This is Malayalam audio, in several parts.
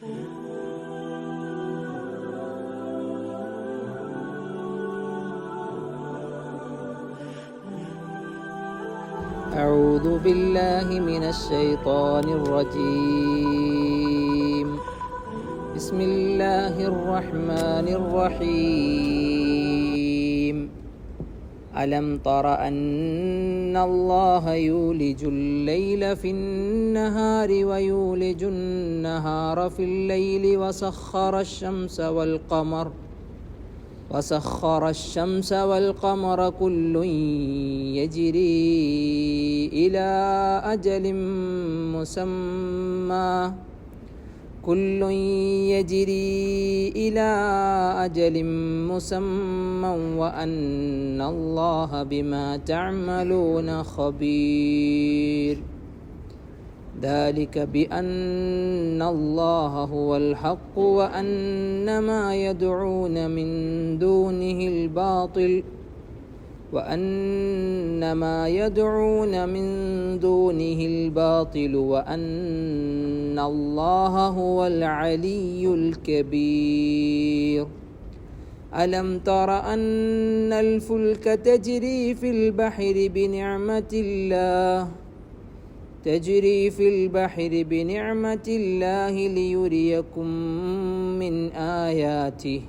أعوذ بالله من الشيطان الرجيم. بسم الله الرحمن الرحيم. ألم تر أن الله يولج الليل في النهار ويولج النهار في الليل وسخر الشمس والقمر. وسخر الشمس والقمر كل يجري إلى أجل مسمى. كل يجري إلى أجل مسمى وأن الله بما تعملون خبير. ذلك بأن الله هو الحق وأن ما يدعون من دونه الباطل وأن ما يدعون من دونه الباطل وأن الله هو العلي الكبير. ألم تر أن الفلك تجري في البحر بنعمة الله؟ تجري في البحر بنعمة الله ليريكم من آياته.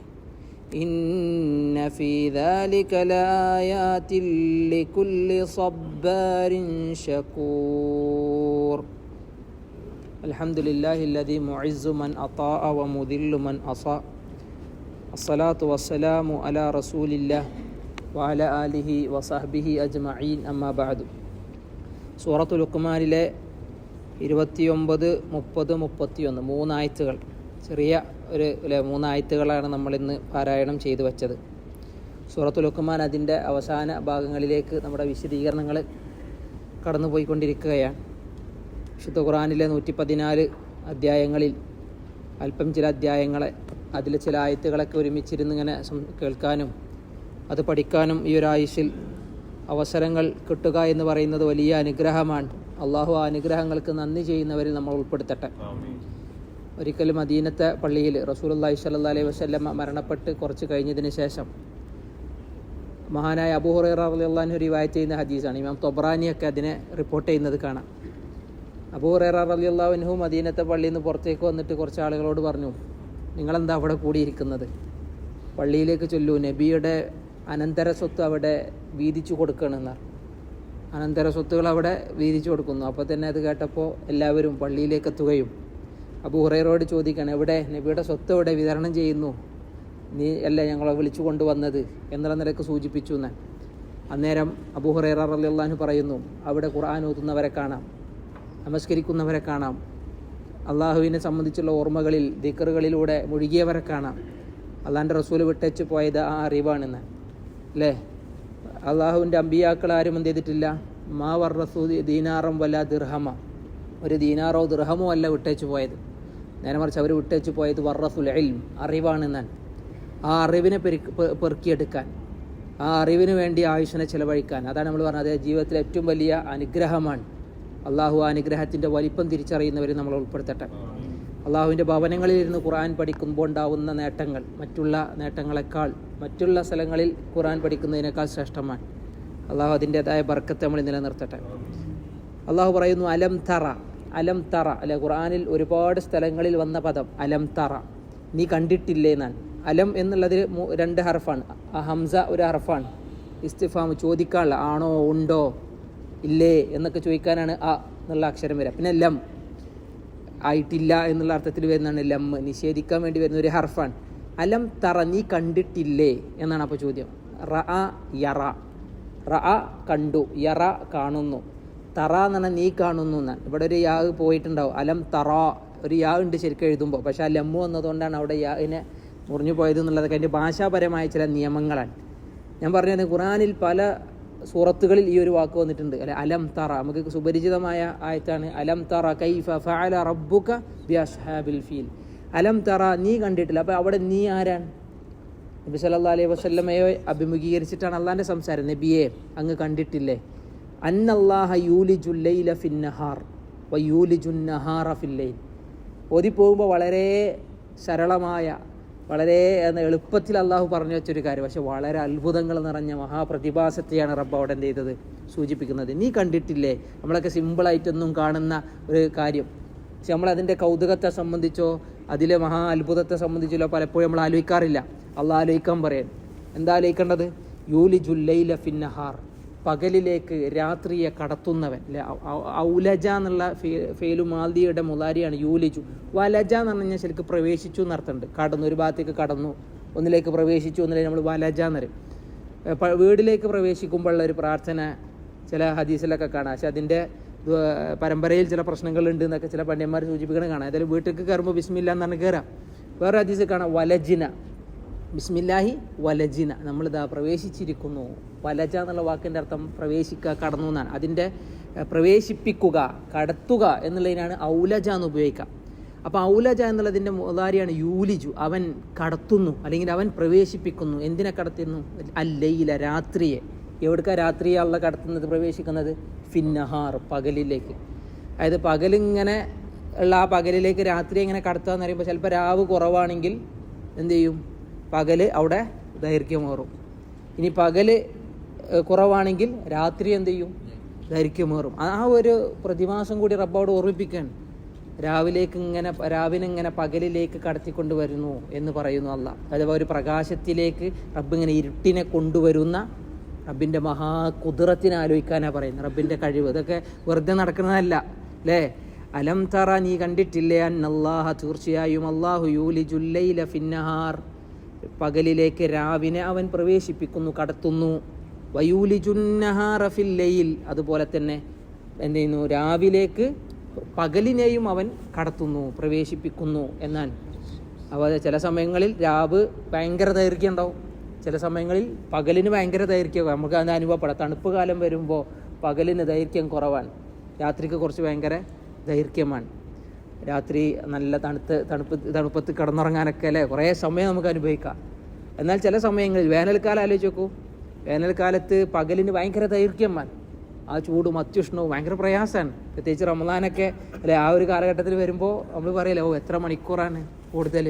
إن في ذلك لآيات لكل صبار شكور. الحمد لله الذي معز من أطاع ومذل من أصاء الصلاة والسلام على رسول الله وعلى آله وصحبه أجمعين. أما بعد. സൂറത്തു ലുക്കുമാനിലെ ഇരുപത്തിയൊമ്പത് മുപ്പത് മുപ്പത്തിയൊന്ന് മൂന്നായത്തുകൾ. ചെറിയ ഒരു മൂന്നായത്തുകളാണ് നമ്മളിന്ന് പാരായണം ചെയ്തു വച്ചത്. സൂറത്ത് ലുക്കുമാൻ അതിന്റെ അവസാന ഭാഗങ്ങളിലേക്ക് നമ്മുടെ വിശദീകരണങ്ങൾ കടന്നുപോയിക്കൊണ്ടിരിക്കുകയാണ്. വിശുദ്ധ ഖുറാനിലെ നൂറ്റി പതിനാല് അധ്യായങ്ങളിൽ അല്പം ചില അധ്യായങ്ങളെ അതിൽ ചില ആയത്തുകളൊക്കെ ഒരുമിച്ചിരുന്ന് ഇങ്ങനെ കേൾക്കാനും അത് പഠിക്കാനും ഈ ഒരു ആയുഷിൽ അവസരങ്ങൾ കിട്ടുക എന്ന് പറയുന്നത് വലിയ അനുഗ്രഹമാണ്. അള്ളാഹു ആ അനുഗ്രഹങ്ങൾക്ക് നന്ദി ചെയ്യുന്നവരിൽ നമ്മൾ ഉൾപ്പെടുത്തട്ടെ. ഒരിക്കലും മദീനത്തെ പള്ളിയിൽ റസൂലി സല്ലാ അലൈഹി വസ്ല്ലമ്മ മരണപ്പെട്ട് കുറച്ച് കഴിഞ്ഞതിന് ശേഷം മഹാനായ അബൂഹുറ അള്ളാഹു റിവായത്ത് ചെയ്യുന്ന ഹദീസാണ്. ഇമാം തൊബ്രാനിയൊക്കെ അതിനെ റിപ്പോർട്ട് ചെയ്യുന്നത് കാണാം. അബൂഹുറൈറ അലി അള്ളാഹുവിനും മദീനത്തെ പള്ളിയിൽ നിന്ന് പുറത്തേക്ക് വന്നിട്ട് കുറച്ച് ആളുകളോട് പറഞ്ഞു നിങ്ങളെന്താ അവിടെ കൂടിയിരിക്കുന്നത്? പള്ളിയിലേക്ക് ചൊല്ലൂ. നബിയുടെ അനന്തര സ്വത്ത് അവിടെ വീതിച്ചു കൊടുക്കണമെന്ന് അനന്തര സ്വത്തുകൾ അവിടെ വീതിച്ചു കൊടുക്കുന്നു. അപ്പോൾ തന്നെ അത് കേട്ടപ്പോൾ എല്ലാവരും പള്ളിയിലേക്ക് എത്തുകയും അപ്പോൾ ഹുറൈറോട് ചോദിക്കണം എവിടെ? നബിയുടെ സ്വത്ത് എവിടെ? വിതരണം ചെയ്യുന്നു. നീ അല്ല ഞങ്ങളെ വിളിച്ചു കൊണ്ടുവന്നത്. എന്നുള്ള നിലയ്ക്ക് സൂചിപ്പിച്ചു എന്ന്. അന്നേരം അബൂ ഹുറൈറ അള്ളാഹു പറയുന്നു അവിടെ ഖുർആൻ ഓതുന്നവരെ കാണാം. നമസ്കരിക്കുന്നവരെ കാണാം. അള്ളാഹുവിനെ സംബന്ധിച്ചുള്ള ഓർമ്മകളിൽ ദിക്കറുകളിലൂടെ മുഴുകിയവരെ കാണാം. അള്ളാന്റെ റസൂൽ വിട്ടേച്ച് പോയത് ആ അറിവാണെന്ന്. അല്ലേ അള്ളാഹുവിന്റെ അമ്പിയാക്കൾ ആരും എന്ത് ചെയ്തിട്ടില്ല? മാ വർറസൂ ദീനാറും വല്ല ദിർഹമ. ഒരു ദീനാറോ ദിർഹമോ അല്ല വിട്ടേച്ച് പോയത്. നേരെ മറിച്ച് അവർ വിട്ടേച്ച് പോയത് വർറസുൽ എൽം അറിവാണ് ഞാൻ ആ അറിവിനെ പെറുക്കിയെടുക്കാൻ. ആ അറിവിന് വേണ്ടി ആയുഷനെ ചിലവഴിക്കാൻ. അതാണ് നമ്മൾ പറഞ്ഞത്. ജീവിതത്തിലെ ഏറ്റവും വലിയ അനുഗ്രഹമാണ്. അള്ളാഹു അനുഗ്രഹത്തിന്റെ വലിപ്പം തിരിച്ചറിയുന്നവർ നമ്മൾ ഉൾപ്പെടുത്തട്ടെ. അള്ളാഹുവിന്റെ ഭവനങ്ങളിൽ ഇരുന്ന് ഖുർആൻ പഠിക്കുമ്പോൾ ഉണ്ടാവുന്ന നേട്ടങ്ങൾ മറ്റുള്ള നേട്ടങ്ങളെക്കാൾ മറ്റുള്ള സ്ഥലങ്ങളിൽ ഖുർആൻ പഠിക്കുന്നതിനേക്കാൾ ശ്രേഷ്ഠമാണ്. അള്ളാഹു അതിന്റെതായ ബർക്കത്ത് നമ്മൾ നിലനിർത്തട്ടെ. അള്ളാഹു പറയുന്നു അലം തറ അലം തറ. അല്ലെ ഖുർആനിൽ ഒരുപാട് സ്ഥലങ്ങളിൽ വന്ന പദം അലം തറ. നീ കണ്ടിട്ടില്ലേ? എന്നാണ്. അലം എന്നുള്ളതിൽ രണ്ട് ഹർഫാണ്. ഹംസ ഒരു ഹർഫാണ്. ഇസ്തിഫാം ചോദിക്കാനുള്ള ആണോ ഉണ്ടോ ഇല്ലേ എന്നൊക്കെ ചോദിക്കാനാണ് ആ എന്നുള്ള അക്ഷരം വരിക. പിന്നെ ലം ആയിട്ടില്ല എന്നുള്ള അർത്ഥത്തിൽ വരുന്നതാണ് ലം. നിഷേധിക്കാൻ വേണ്ടി വരുന്ന ഒരു ഹർഫാണ്. അലം തറ നീ കണ്ടിട്ടില്ലേ എന്നാണ് അപ്പോൾ ചോദ്യം. റ അ യറ. റ അ കണ്ടു യറ കാണുന്നു. തറ എന്ന് പറഞ്ഞാൽ നീ കാണുന്നു എന്നാണ് ഇവിടെ ഒരു യാ പോയിട്ടുണ്ടാവും. അലം തറ ഒരു യാ ഉണ്ട് ശരിക്കും എഴുതുമ്പോൾ പക്ഷേ ആ ലമ്മു വന്നതുകൊണ്ടാണ് അവിടെ യാവിനെ മുറിഞ്ഞു പോയത് എന്നുള്ളതൊക്കെ അതിന്റെ ഭാഷാപരമായ ചില നിയമങ്ങളാണ്. ഞാൻ പറഞ്ഞത് ഖുറാനിൽ പല സൂറത്തുകളിൽ ഈ ഒരു വാക്ക് വന്നിട്ടുണ്ട്. അല്ലെ അലം തറ. നമുക്ക് സുപരിചിതമായ ആയത്താണ് അലം തറ കൈഫ ഫഅല റബ്ബുക ബി ഫീൽ. അലം തറ നീ കണ്ടിട്ടില്ല. അപ്പോൾ അവിടെ നീ ആരാണ്? നബി സല്ലാ അലൈഹി വസ്ല്ലമയെ അഭിമുഖീകരിച്ചിട്ടാണ് അള്ളാന്റെ സംസാരം. നബിയെ അങ്ങ് കണ്ടിട്ടില്ലേ? അന്നല്ലാഹ യൂലിജുല്ലൈല ഫിന്നഹാർ വ യൂലിജുന്നഹാറ ഫില്ലൈൽ ഓതിപ്പോകുമ്പോൾ വളരെ സരളമായ വളരെ എളുപ്പത്തിൽ അള്ളാഹു പറഞ്ഞു വെച്ചൊരു കാര്യം. പക്ഷെ വളരെ അത്ഭുതങ്ങൾ നിറഞ്ഞ മഹാപ്രതിഭാസത്തെയാണ് റബ്ബ് അവിടെ എന്ത് ചെയ്തത്? സൂചിപ്പിക്കുന്നത്. നീ കണ്ടിട്ടില്ലേ? നമ്മളൊക്കെ സിമ്പിളായിട്ടൊന്നും കാണുന്ന ഒരു കാര്യം. പക്ഷെ നമ്മൾ അതിന്റെ കൗതുകത്തെ സംബന്ധിച്ചോ അതിലെ മഹാ അത്ഭുതത്തെ സംബന്ധിച്ചോ പലപ്പോഴും നമ്മൾ ആലോചിക്കാറില്ല. അള്ളാഹ് ആലോചിക്കാൻ പറയാൻ എന്താ ആലോചിക്കേണ്ടത്? യൂലി ജുല്ലൈല ഫിന്നഹാർ പകലിലേക്ക് രാത്രിയെ കടത്തുന്നവൻ. ഔലജ എന്നുള്ള ഫേ- ഫേലു മാൽദിയുടെ മുലാരിയാണ് യൂലിജു. വലജ എന്ന് പറഞ്ഞു കഴിഞ്ഞാൽ ശരിക്കും പ്രവേശിച്ചു എന്നർത്ഥമുണ്ട്. കടന്നു ഒരു ഭാഗത്തേക്ക് കടന്നു ഒന്നിലേക്ക് പ്രവേശിച്ചു ഒന്നിലേക്ക് നമ്മൾ വലജ എന്നറിയും വീടിലേക്ക് പ്രവേശിക്കുമ്പോഴുള്ള ഒരു പ്രാർത്ഥന ചില ഹദീസിലൊക്കെ കാണാം. പക്ഷെ അതിന്റെ പരമ്പരയിൽ ചില പ്രശ്നങ്ങളുണ്ട് എന്നൊക്കെ ചില പണ്ഡിയന്മാർ സൂചിപ്പിക്കണം കാണാം. ഏതായാലും വീട്ടിലേക്ക് കയറുമ്പോൾ ബിസ്മില്ല എന്നാണ് കയറാം. വേറെ ഹദീസ് കാണാം വലജിന. ബിസ്മില്ലാഹി വലജിന. നമ്മളിതാ പ്രവേശിച്ചിരിക്കുന്നു. വലജ എന്നുള്ള വാക്കിന്റെ അർത്ഥം പ്രവേശിക്കുക കടന്നു എന്നാണ്. അതിന്റെ പ്രവേശിപ്പിക്കുക കടത്തുക എന്നുള്ളതിനാണ് ഔലജ എന്ന് ഉപയോഗിക്കുക. അപ്പോൾ ഔലജ എന്നുള്ളതിന്റെ മുതാരിയാണ് യൂലിജു. അവൻ കടത്തുന്നു അല്ലെങ്കിൽ അവൻ പ്രവേശിപ്പിക്കുന്നു. എന്തിനെ കടത്തുന്നു? അല്ലയില രാത്രിയെ. എവിടുക്ക രാത്രിയെ അള്ള കടത്തുന്നത് പ്രവേശിക്കുന്നത്? ഫിന്നഹാർ പകലിലേക്ക്. അതായത് പകലിങ്ങനെ ഉള്ള ആ പകലിലേക്ക് രാത്രി ഇങ്ങനെ കടത്തുക എന്ന് പറയുമ്പോൾ ചിലപ്പോൾ രാവ് കുറവാണെങ്കിൽ എന്ത് ചെയ്യും? പകൽ അവിടെ ദൈർഘ്യമേറും ഇനി പകൽ കുറവാണെങ്കിൽ രാത്രി എന്ത് ചെയ്യും? ദൈർഘ്യമേറും ആ ഒരു പ്രതിമാസം കൂടി റബ്ബോട് ഓർമ്മിപ്പിക്കുകയാണ് രാവിലേക്ക് ഇങ്ങനെ രാവിലെ ഇങ്ങനെ പകലിലേക്ക് കടത്തിക്കൊണ്ട് വരുന്നു എന്ന് പറയുന്നു അല്ല അഥവാ ഒരു പ്രകാശത്തിലേക്ക് റബ്ബ് ഇങ്ങനെ ഇരുട്ടിനെ കൊണ്ടുവരുന്ന റബ്ബിന്റെ മഹാ കുതിറത്തിനെ ആലോചിക്കാനാണ് പറയുന്നത്. റബ്ബിന്റെ കഴിവ്. ഇതൊക്കെ വെറുതെ നടക്കുന്നതല്ല അല്ലേ? അലം തറ നീ കണ്ടിട്ടില്ലേ? അന്നല്ലാഹ തീർച്ചയായും അള്ളാഹു യൂലി ജുല്ലൈല ഫിന്നഹാർ. പകലിലേക്ക് രാവിനെ അവൻ പ്രവേശിപ്പിക്കുന്നു കടത്തുന്നു. വയൂലി ജുന്നഹാറ ഫില്ലയിൽ അതുപോലെ തന്നെ എന്ത് ചെയ്യുന്നു? രാവിലേക്ക് പകലിനെയും അവൻ കടത്തുന്നു പ്രവേശിപ്പിക്കുന്നു എന്നാൽ. അപ്പോൾ ചില സമയങ്ങളിൽ രാവ് ഭയങ്കര ദൈർഘ്യം ഉണ്ടാവും. ചില സമയങ്ങളിൽ പകലിന് ഭയങ്കര ദൈർഘ്യം. നമുക്ക് അത് അനുഭവപ്പെടാം. തണുപ്പ് കാലം വരുമ്പോൾ പകലിന് ദൈർഘ്യം കുറവാണ്. രാത്രിക്ക് കുറച്ച് ഭയങ്കര ദൈർഘ്യമാണ്. രാത്രി നല്ല തണുത്ത് തണുപ്പ് തണുപ്പത്ത് കിടന്നുറങ്ങാനൊക്കെ അല്ലേ? കുറേ സമയം നമുക്ക് അനുഭവിക്കാം. എന്നാൽ ചില സമയങ്ങളിൽ വേനൽക്കാലം ആലോചിച്ച് നോക്കൂ. വേനൽക്കാലത്ത് പകലിന് ഭയങ്കര ദൈർഘ്യമാണ് ആ ചൂടും അത്യുഷ്ണവും ഭയങ്കര പ്രയാസമാണ്. പ്രത്യേകിച്ച് റമദാനൊക്കെ അല്ലെ ആ ഒരു കാലഘട്ടത്തിൽ വരുമ്പോൾ നമ്മൾ പറയല്ലേ ഓ എത്ര മണിക്കൂറാണ് കൂടുതൽ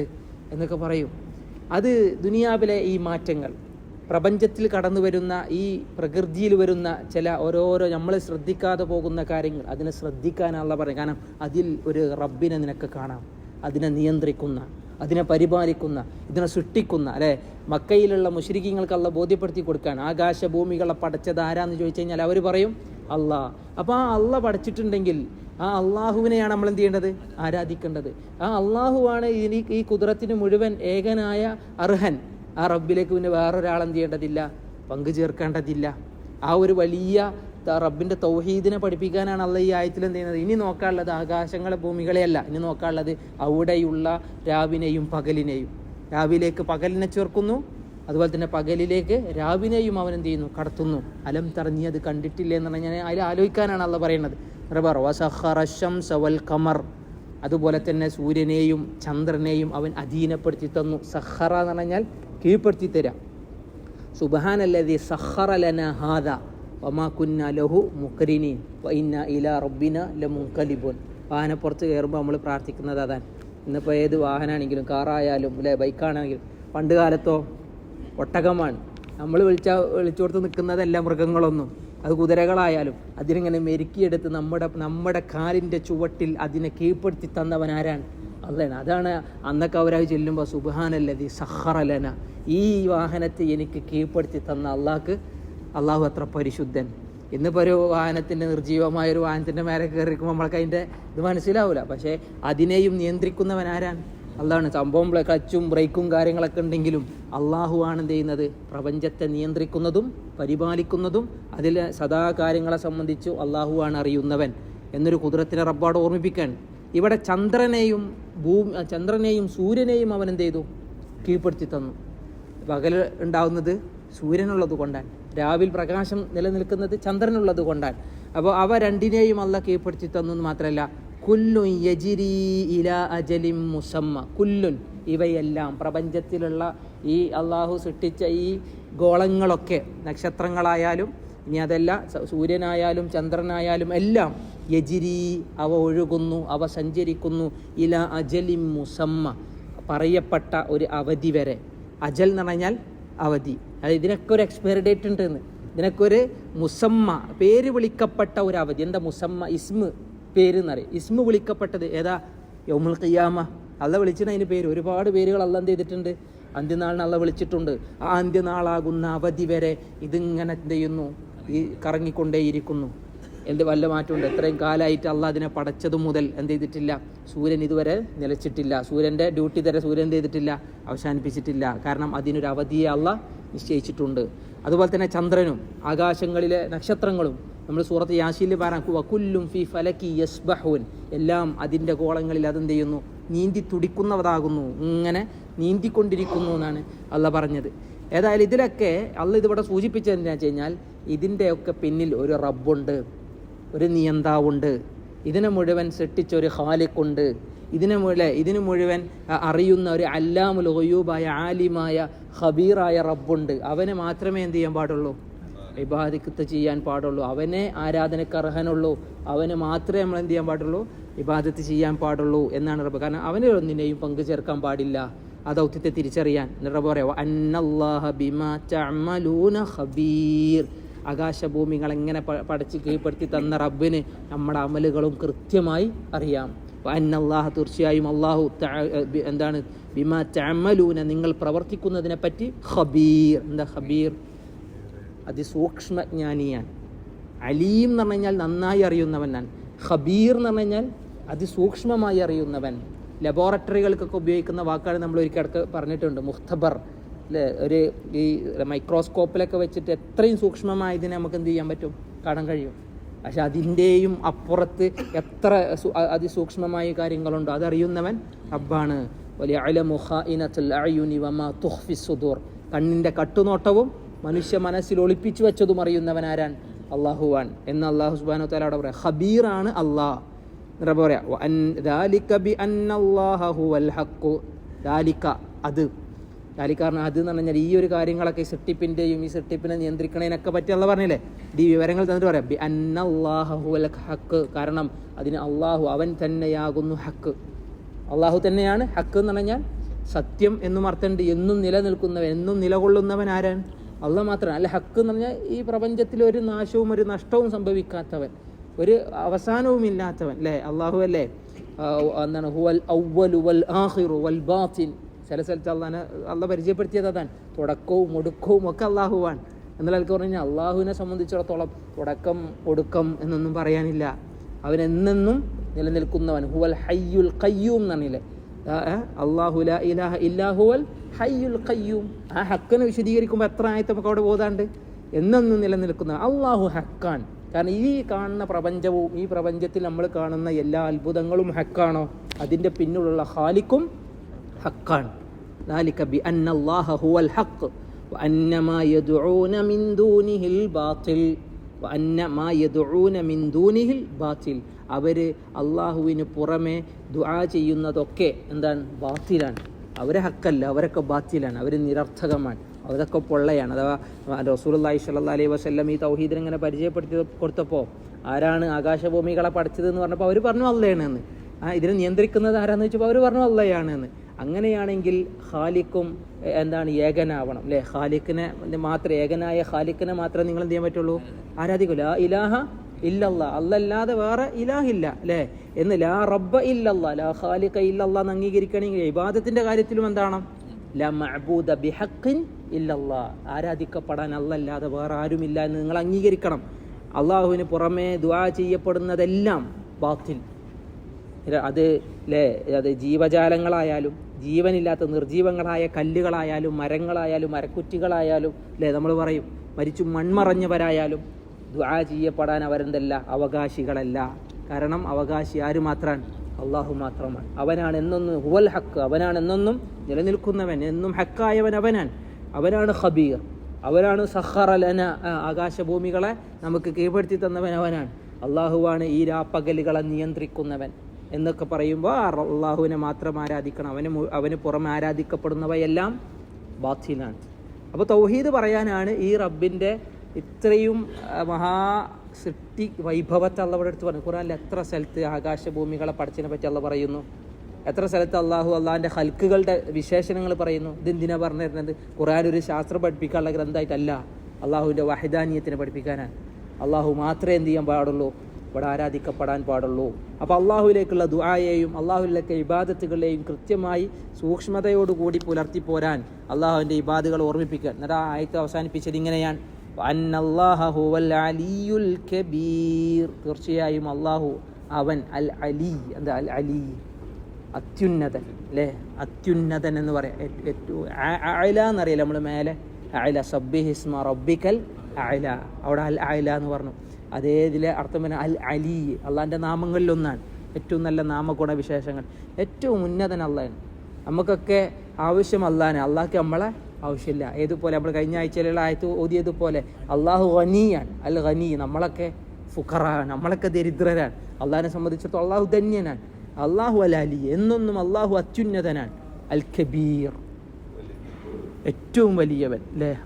എന്നൊക്കെ പറയും. അത് ദുനിയാവിലെ ഈ മാറ്റങ്ങൾ. പ്രപഞ്ചത്തിൽ കടന്നു വരുന്ന ഈ പ്രകൃതിയിൽ വരുന്ന ചില ഓരോരോ നമ്മൾ ശ്രദ്ധിക്കാതെ പോകുന്ന കാര്യങ്ങൾ അതിനെ ശ്രദ്ധിക്കാനുള്ള പറയും കാരണം അതിൽ ഒരു റബ്ബിനെ നിനക്ക് കാണാം. അതിനെ നിയന്ത്രിക്കുന്ന അതിനെ പരിപാലിക്കുന്ന ഇതിനെ സൃഷ്ടിക്കുന്ന അല്ലെ? മക്കയിലുള്ള മുഷരിക്കങ്ങൾക്കുള്ള ബോധ്യപ്പെടുത്തി കൊടുക്കാൻ. ആകാശഭൂമികളെ പടച്ചത് ആരാന്ന് ചോദിച്ചു കഴിഞ്ഞാൽ അവർ പറയും അള്ളാ. അപ്പോൾ ആ അള്ള പടച്ചിട്ടുണ്ടെങ്കിൽ ആ അള്ളാഹുവിനെയാണ് നമ്മൾ എന്ത് ചെയ്യേണ്ടത്? ആരാധിക്കേണ്ടത്. ആ അള്ളാഹുവാണ് ഇനി ഈ കുതിരത്തിന് മുഴുവൻ ഏകനായ അർഹൻ. ആ റബ്ബിലേക്ക് പിന്നെ വേറൊരാൾ എന്ത് ചെയ്യേണ്ടതില്ല? പങ്കു ചേർക്കേണ്ടതില്ല. ആ ഒരു വലിയ റബ്ബിന്റെ തൗഹീദിനെ പഠിപ്പിക്കാനാണ് അള്ള ഈ ആയത്തിൽ എന്ത് ചെയ്യുന്നത്? ഇനി നോക്കാനുള്ളത് ആകാശങ്ങളെ ഭൂമികളെയല്ല. ഇനി നോക്കാനുള്ളത് അവിടെയുള്ള രാവിനെയും പകലിനെയും. രാവിലേക്ക് പകലിനെ ചേർക്കുന്നു. അതുപോലെ തന്നെ പകലിലേക്ക് രാവിനെയും അവൻ എന്ത് ചെയ്യുന്നു? കടത്തുന്നു. അലം തറഞ്ഞി അത് കണ്ടിട്ടില്ലേ എന്ന് പറഞ്ഞാൽ അതിൽ ആലോചിക്കാനാണ് അള്ള പറയുന്നത്. ഖമർ. അതുപോലെ തന്നെ സൂര്യനെയും ചന്ദ്രനെയും അവൻ അധീനപ്പെടുത്തി തന്നു. സഹറ എന്ന് പറഞ്ഞാൽ കീഴ്പ്പെടുത്തി തരാം സുബഹാനല്ലതി സഹറലന ഹാദ വമാ കുന്ന ലഹു മുക്രിനീൻ വൈന്ന ഇല റബ്ബിന ലമുൻകലിബുൻ. വാഹനപ്പുറത്ത് കയറുമ്പോൾ നമ്മൾ പ്രാർത്ഥിക്കുന്നത് അതാണ്. ഇന്നിപ്പോൾ ഏത് വാഹനമാണെങ്കിലും കാറായാലും അല്ലെ ബൈക്കാണെങ്കിലും പണ്ട് കാലത്തോ ഒട്ടകമാണ്. നമ്മൾ വിളിച്ച വിളിച്ചോടുത്ത് നിൽക്കുന്നതല്ല മൃഗങ്ങളൊന്നും. അത് കുതിരകളായാലും അതിനിങ്ങനെ മെരുക്കിയെടുത്ത് നമ്മുടെ നമ്മുടെ കാലിന്റെ ചുവട്ടിൽ അതിനെ കീഴ്പ്പെടുത്തി തന്നവൻ ആരാണ് അതാണ് അതാണ് അന്നൊക്കെ അവരായി ചെല്ലുമ്പോൾ സുബാനല്ലതി സഹറലന ഈ വാഹനത്തെ എനിക്ക് കീഴ്പ്പെടുത്തി തന്ന അള്ളാഹ്ക്ക് അള്ളാഹു അത്ര പരിശുദ്ധൻ. ഇന്നിപ്പോൾ ഒരു വാഹനത്തിന്റെ നിർജീവമായ ഒരു വാഹനത്തിന്റെ മേലെ കയറിക്കുമ്പോൾ നമ്മൾക്ക് അതിന്റെ ഇത് മനസ്സിലാവില്ല പക്ഷേ അതിനെയും നിയന്ത്രിക്കുന്നവൻ ആരാണ്? അതാണ് സംഭവം ക്ലച്ചും ബ്രേക്കും കാര്യങ്ങളൊക്കെ ഉണ്ടെങ്കിലും അള്ളാഹു ആണ് എന്ത് ചെയ്യുന്നത്? പ്രപഞ്ചത്തെ നിയന്ത്രിക്കുന്നതും പരിപാലിക്കുന്നതും അതിൽ സദാ കാര്യങ്ങളെ സംബന്ധിച്ചു അള്ളാഹു ആണ് അറിയുന്നവൻ. എന്നൊരു കുതിരത്തിനെ റബ്ബാട് ഓർമ്മിപ്പിക്കാൻ ഇവിടെ ചന്ദ്രനെയും ഭൂ ചന്ദ്രനെയും സൂര്യനെയും അവൻ എന്ത് ചെയ്തു? കീഴ്പ്പെടുത്തി തന്നു. പകൽ ഉണ്ടാവുന്നത് സൂര്യനുള്ളത് കൊണ്ടാണ്. രാവിൽ പ്രകാശം നിലനിൽക്കുന്നത് ചന്ദ്രനുള്ളത് കൊണ്ടാണ്. അപ്പോൾ അവ രണ്ടിനെയും അല്ല കീഴ്പ്പെടുത്തി തന്നു എന്ന് മാത്രമല്ല കുല്ലുൻ യജിരി ഇല അജലിം മുസമ്മ. കുല്ലുൻ ഇവയെല്ലാം പ്രപഞ്ചത്തിലുള്ള ഈ അള്ളാഹു സൃഷ്ടിച്ച ഈ ഗോളങ്ങളൊക്കെ നക്ഷത്രങ്ങളായാലും ഇനി അതല്ല സൂര്യനായാലും ചന്ദ്രനായാലും എല്ലാം യജിരി അവ ഒഴുകുന്നു അവ സഞ്ചരിക്കുന്നു. ഇല അജലി മുസമ്മ പറയപ്പെട്ട ഒരു അവധി വരെ. അജൽ എന്ന് പറഞ്ഞാൽ അവധി. അതായത് ഇതിനൊക്കെ ഒരു എക്സ്പയറി ഡേറ്റ് ഉണ്ട് എന്ന് ഇതിനൊക്കെ ഒരു മുസമ്മ പേര് വിളിക്കപ്പെട്ട ഒരു അവധി. എന്താ മുസമ്മ? ഇസ്മ് പേര് എന്നറിയാം ഇസ്മ വിളിക്കപ്പെട്ടത് ഏതാ? യൗമുൽ ഖിയാമ. അല്ല വിളിച്ചിട്ട് അതിന് പേര്. ഒരുപാട് പേരുകൾ അല്ല എന്ത് ചെയ്തിട്ടുണ്ട്? അന്ത്യനാളിന് അല്ല വിളിച്ചിട്ടുണ്ട്. ആ അന്ത്യനാളാകുന്ന അവധി വരെ ഇതിങ്ങനെ എന്ത് ചെയ്യുന്നു? ഈ കറങ്ങിക്കൊണ്ടേയിരിക്കുന്നു. എന്ത് വല്ല മാറ്റമുണ്ട്? എത്രയും കാലമായിട്ട് അല്ല അതിനെ പടച്ചത് മുതൽ എന്ത് ചെയ്തിട്ടില്ല? സൂര്യൻ ഇതുവരെ നിലച്ചിട്ടില്ല. സൂര്യന്റെ ഡ്യൂട്ടി തരെ സൂര്യൻ എന്ത് ചെയ്തിട്ടില്ല? അവസാനിപ്പിച്ചിട്ടില്ല. കാരണം അതിനൊരു അവധിയെ അല്ല നിശ്ചയിച്ചിട്ടുണ്ട്. അതുപോലെ തന്നെ ചന്ദ്രനും ആകാശങ്ങളിലെ നക്ഷത്രങ്ങളും നമ്മൾ സൂറത്ത് യാശീൽ പറയാം. വക്കുല്ലും ഫി ഫലക്കി യസ്ബഹൂൻ. എല്ലാം അതിന്റെ കോളങ്ങളിൽ അതെന്ത് ചെയ്യുന്നു? നീന്തി തുടിക്കുന്നവതാകുന്നു ഇങ്ങനെ നീന്തിക്കൊണ്ടിരിക്കുന്നു എന്നാണ് അല്ല പറഞ്ഞത്. ഏതായാലും ഇതിലൊക്കെ അല്ല ഇതിവിടെ സൂചിപ്പിച്ചത് വെച്ച് കഴിഞ്ഞാൽ ഇതിന്റെയൊക്കെ പിന്നിൽ ഒരു റബ്ബുണ്ട്. ഒരു നിയന്താവുണ്ട്. ഇതിനെ മുഴുവൻ സൃഷ്ടിച്ച ഒരു ഖാലിക്കുണ്ട് ഇതിനെ മുഴുവൻ ഇതിനു മുഴുവൻ അറിയുന്ന ഒരു അല്ലാമുൽ ഒയ്യൂബായ ആലിമായ ഹബീറായ റബ്ബുണ്ട്. അവനെ മാത്രമേ എന്ത് ചെയ്യാൻ പാടുള്ളൂ? ഇബാദിക്കത്ത് ചെയ്യാൻ പാടുള്ളൂ. അവനെ ആരാധനയ്ക്ക് അർഹനുള്ളൂ. അവന് മാത്രമേ നമ്മൾ എന്ത് ചെയ്യാൻ പാടുള്ളൂ? ഇബാദത്ത് ചെയ്യാൻ പാടുള്ളൂ എന്നാണ് റബ്ബ്. കാരണം അവന് ഒന്നിനെയും പങ്കു ചേർക്കാൻ പാടില്ല. ആ ദൗത്യത്തെ തിരിച്ചറിയാൻ. റബ്ബ് പറയാം അന്നല്ലാഹ ബിമാ തഅമലൂന ഖബീർ. ആകാശഭൂമികൾ എങ്ങനെ പഠിച്ച് കീഴ്പ്പെടുത്തി തന്ന റബ്ബിന് നമ്മുടെ അമലുകളും കൃത്യമായി അറിയാം. അന്നല്ലാഹ തീർച്ചയായും അള്ളാഹു എന്താണ് ബിമാ ചമലൂന നിങ്ങൾ പ്രവർത്തിക്കുന്നതിനെ പറ്റി ഖബീർ. എന്താ ഖബീർ? അതിസൂക്ഷ്മജ്ഞാനിയാണ്. അലീം എന്ന് പറഞ്ഞു കഴിഞ്ഞാൽ നന്നായി അറിയുന്നവനാണ്. ഖബീർ എന്ന് പറഞ്ഞു കഴിഞ്ഞാൽ അതിസൂക്ഷ്മമായി അറിയുന്നവൻ. ലബോറട്ടറികൾക്കൊക്കെ ഉപയോഗിക്കുന്ന വാക്കാണ് നമ്മൾ ഒരിക്കൽ പറഞ്ഞിട്ടുണ്ട്. മുഖ്തബർ അല്ലേ ഒരു ഈ മൈക്രോസ്കോപ്പിലൊക്കെ വെച്ചിട്ട് എത്രയും സൂക്ഷ്മമായ ഇതിനെ നമുക്ക് എന്ത് ചെയ്യാൻ പറ്റും? കാണാൻ കഴിയും. പക്ഷെ അതിന്റെയും അപ്പുറത്ത് എത്ര അതിസൂക്ഷ്മമായ കാര്യങ്ങളുണ്ടോ? അതറിയുന്നവൻ അബ്ബാണ് കണ്ണിന്റെ കട്ടുനോട്ടവും മനുഷ്യ മനസ്സിൽ ഒളിപ്പിച്ചു വെച്ചതും അറിയുന്നവൻ ആരാൻ അള്ളാഹുവാൻ എന്ന് അള്ളാഹു സുബാനോ തല അവിടെ പറയാം ഹബീറാണ് അള്ളാഹ്. എന്താ പറയാ അത്. കാരണം അത് എന്ന് പറഞ്ഞാൽ ഈ ഒരു കാര്യങ്ങളൊക്കെ സെട്ടിപ്പിന്റെയും ഈ സെട്ടിപ്പിനെ നിയന്ത്രിക്കണേനൊക്കെ പറ്റിയുള്ള പറഞ്ഞില്ലേ? ഈ വിവരങ്ങൾ തന്നിട്ട് പറയാം. ബി അന്നല്ലാഹുൽ ഹക്ക് കാരണം അതിന് അള്ളാഹു അവൻ തന്നെയാകുന്നു ഹക്ക് അള്ളാഹു തന്നെയാണ് ഹക്ക് എന്ന് പറഞ്ഞാൽ സത്യം എന്നും അർത്ഥമുണ്ട്. എന്നും നിലനിൽക്കുന്നവൻ എന്നും നിലകൊള്ളുന്നവൻ ആരാണ്? അള്ളാഹ് മാത്രമാണ്. അല്ല ഹക്ക് എന്ന് പറഞ്ഞാൽ ഈ പ്രപഞ്ചത്തിൽ ഒരു നാശവും ഒരു നഷ്ടവും സംഭവിക്കാത്തവൻ. ഒരു അവസാനവും ഇല്ലാത്തവൻ. അല്ലേ? അള്ളാഹു അല്ലേ? എന്താണ്? ഹുവൽ ഔവൽ വൽ ആഹിറു വൽ ബാത്തിൻ. ചില സ്ഥലത്ത് അള്ളാഹിനെ അള്ള പരിചയപ്പെടുത്തിയത് അതാണ്. തുടക്കവും ഒടുക്കവും ഒക്കെ അള്ളാഹുവാണ്. എന്നാൽ അതൊക്കെ പറഞ്ഞു അള്ളാഹുവിനെ സംബന്ധിച്ചിടത്തോളം തുടക്കം ഒടുക്കം എന്നൊന്നും പറയാനില്ല. അവൻ എന്നെന്നും നിലനിൽക്കുന്നവൻ. ഹുവൽ ഹയ്യുൽ കയ്യൂം എന്നറിയില്ലേ അള്ളാഹു ലാ ഇലാഹ ഇല്ലാഹുവൽ ഹയ്യുൽ കയ്യൂം ആ ഹക്കിനെ വിശദീകരിക്കുമ്പോൾ എത്ര ആയത്ത് നമുക്ക് അവിടെ ബോധാണ്ട്? എന്നെന്നും നിലനിൽക്കുന്ന അള്ളാഹു ഹക്കാൻ കാരണം ഈ കാണുന്ന പ്രപഞ്ചവും ഈ പ്രപഞ്ചത്തിൽ നമ്മൾ കാണുന്ന എല്ലാ അത്ഭുതങ്ങളും ഹക്കാണോ? അതിന്റെ പിന്നിലുള്ള ഖാലിക്കും ഹക്കാണ് ذلك بأن الله هو الحق وأن ما يدعون من دونه الباطل وأن ما يدعون من دونه الباطل അവർ അള്ളാഹുവിന് പുറമെ ദുആ ചെയ്യുന്നതൊക്കെ എന്താണ് ബാത്തിലാണ് അവരെ ഹക്കല്ല അവരൊക്കെ ബാത്തിലാണ് അവർ നിരർത്ഥകമാണ് അവരൊക്കെ പൊള്ളയാണ് അഥവാ റസൂലുള്ളാഹി സ്വല്ലല്ലാഹി അലൈഹി വസല്ലം ഈ തൗഹീദിനെ ഇങ്ങനെ പരിചയപ്പെടുത്തി കൊടുത്തപ്പോൾ ആരാണ് ആകാശഭൂമികളെ പഠിച്ചത് എന്ന് പറഞ്ഞപ്പോൾ അവർ പറഞ്ഞു അള്ളയാണ് എന്ന് ആ ഇതിനെ നിയന്ത്രിക്കുന്നത് ആരാന്ന് വെച്ചപ്പോൾ അവർ പറഞ്ഞു അള്ളയാണ് എന്ന് അങ്ങനെയാണെങ്കിൽ ഖാലിക്കും എന്താണ് ഏകനാവണം അല്ലേ ഖാലിക്കിനെ മാത്രം ഏകനായ ഖാലിക്കിനെ മാത്രമേ നിങ്ങൾ എന്ത് ചെയ്യാൻ പറ്റുള്ളൂ? ആരാധിക്കൂ? ലാ ഇലാഹ ഇല്ലല്ല. അല്ലല്ലാതെ വേറെ ഇലാഹില്ല അല്ലേ എന്ന് ലാ റബ്ബ ഇല്ലല്ല. ലാ ഖാലിഖ ഇല്ലല്ല എന്ന് അംഗീകരിക്കണമെങ്കിൽ ഇബാദത്തിന്റെ കാര്യത്തിലും എന്താണ്? ലാ മഅബൂദ ബിഹഖിൻ ഇല്ലല്ല. ആരാധിക്കപ്പെടാൻ അല്ലല്ലാതെ വേറെ ആരുമില്ല എന്ന് നിങ്ങൾ അംഗീകരിക്കണം. അള്ളാഹുവിന് പുറമേ ദുആ ചെയ്യപ്പെടുന്നതെല്ലാം ബാത്തിൽ. അത് അല്ലേ അത് ജീവജാലങ്ങളായാലും ജീവനില്ലാത്ത നിർജീവങ്ങളായ കല്ലുകളായാലും മരങ്ങളായാലും മരക്കുറ്റികളായാലും അല്ലേ നമ്മൾ പറയും മരിച്ചു മൺമറഞ്ഞവരായാലും ദ്വാ ചെയ്യപ്പെടാൻ അവരെന്തല്ല അവകാശികളല്ല. കാരണം അവകാശി ആര് മാത്രമാണ് അള്ളാഹു മാത്രമാണ്. അവനാണ് എന്നൊന്നും ഹുവൽ ഹക്ക് അവനാണ് എന്നൊന്നും നിലനിൽക്കുന്നവൻ എന്നും ഹക്കായവൻ അവനാണ്. അവനാണ് ഖബീർ. അവനാണ് സഹറലന ആകാശഭൂമികളെ നമുക്ക് കീഴ്പ്പെടുത്തി തന്നവൻ അവനാണ്. അള്ളാഹുവാണ് ഈ രാപ്പകലുകളെ നിയന്ത്രിക്കുന്നവൻ. എന്നൊക്കെ പറയുമ്പോൾ അള്ളാഹുവിനെ മാത്രം ആരാധിക്കണം. അവന് അവന് പുറമെ ആരാധിക്കപ്പെടുന്നവയെല്ലാം ബാത്തിലാണ്. അപ്പോൾ തൗഹീദ് പറയാനാണ് ഈ റബ്ബിന്റെ ഇത്രയും മഹാ സൃഷ്ടി വൈഭവത്തെ അള്ളവരുടെ അടുത്ത് പറഞ്ഞു. ഖുറാനിൽ എത്ര സ്ഥലത്ത് ആകാശഭൂമികളെ പഠിച്ചതിനെ പറ്റി അള്ള പറയുന്നു. എത്ര സ്ഥലത്ത് അള്ളാഹു അള്ളാഹിന്റെ ഹൽക്കുകളുടെ വിശേഷണങ്ങൾ പറയുന്നു. ഇതെന്തിനാ പറഞ്ഞു തരുന്നത് ഖുറാൻ ഒരു ശാസ്ത്രം പഠിപ്പിക്കാനുള്ള ഗ്രന്ഥമായിട്ടല്ല. അള്ളാഹുവിന്റെ വഹിദാനീയത്തിനെ പഠിപ്പിക്കാനാണ്. അള്ളാഹു മാത്രമേ എന്ത് ചെയ്യാൻ പാടുള്ളൂ? ഇവിടെ ആരാധിക്കപ്പെടാൻ പാടുള്ളൂ. അപ്പോൾ അള്ളാഹുവിലേക്കുള്ള ദുആയെയും അള്ളാഹുവിലേക്ക് ഇബാദത്തുകളെയും കൃത്യമായി സൂക്ഷ്മതയോടുകൂടി പുലർത്തി പോരാൻ അള്ളാഹുവിന്റെ ഇബാദുകൾ ഓർമ്മിപ്പിക്കുക. എന്നിട്ട് ആ ആയത്ത് അവസാനിപ്പിച്ചത് ഇങ്ങനെയാണ്. തീർച്ചയായും അള്ളാഹു അവൻ അൽ അലി എന്താ അൽ അലി? അത്യുന്നതൻ അല്ലേ? അത്യുന്നതൻ എന്ന് പറയാം. ഏറ്റ്- ഏറ്റവും നമ്മൾ മേലെ? റബ്ബിക്കൽ അവിടെ അൽ അയല എന്ന് പറഞ്ഞു. അതേ ഇതിലെ അർത്ഥം പിന്നെ അൽ അലി അള്ളാഹിന്റെ നാമങ്ങളിലൊന്നാണ്. ഏറ്റവും നല്ല നാമഗുണവിശേഷങ്ങൾ. ഏറ്റവും ഉന്നതൻ അള്ളാഹാണ് നമുക്കൊക്കെ ആവശ്യം അള്ളാഹാണ് അള്ളാഹ്ക്ക് നമ്മളെ ആവശ്യമില്ല. ഏതുപോലെ നമ്മൾ കഴിഞ്ഞ ആഴ്ചയിലുള്ള ആയത്ത് ഓതിയതുപോലെ അള്ളാഹു ഖനിയാണ് അൽ ഖനി നമ്മളൊക്കെ ഫുഖറാണ്. നമ്മളൊക്കെ ദരിദ്രരാണ്. അള്ളാഹിനെ സംബന്ധിച്ചിടത്തോളം അള്ളാഹു ധന്യനാണ്. അള്ളാഹു അൽ അലി എന്നൊന്നും അള്ളാഹു അത്യുന്നതനാണ്. അൽ കബീർ. ഏറ്റവും വലിയവൻ അല്ലേ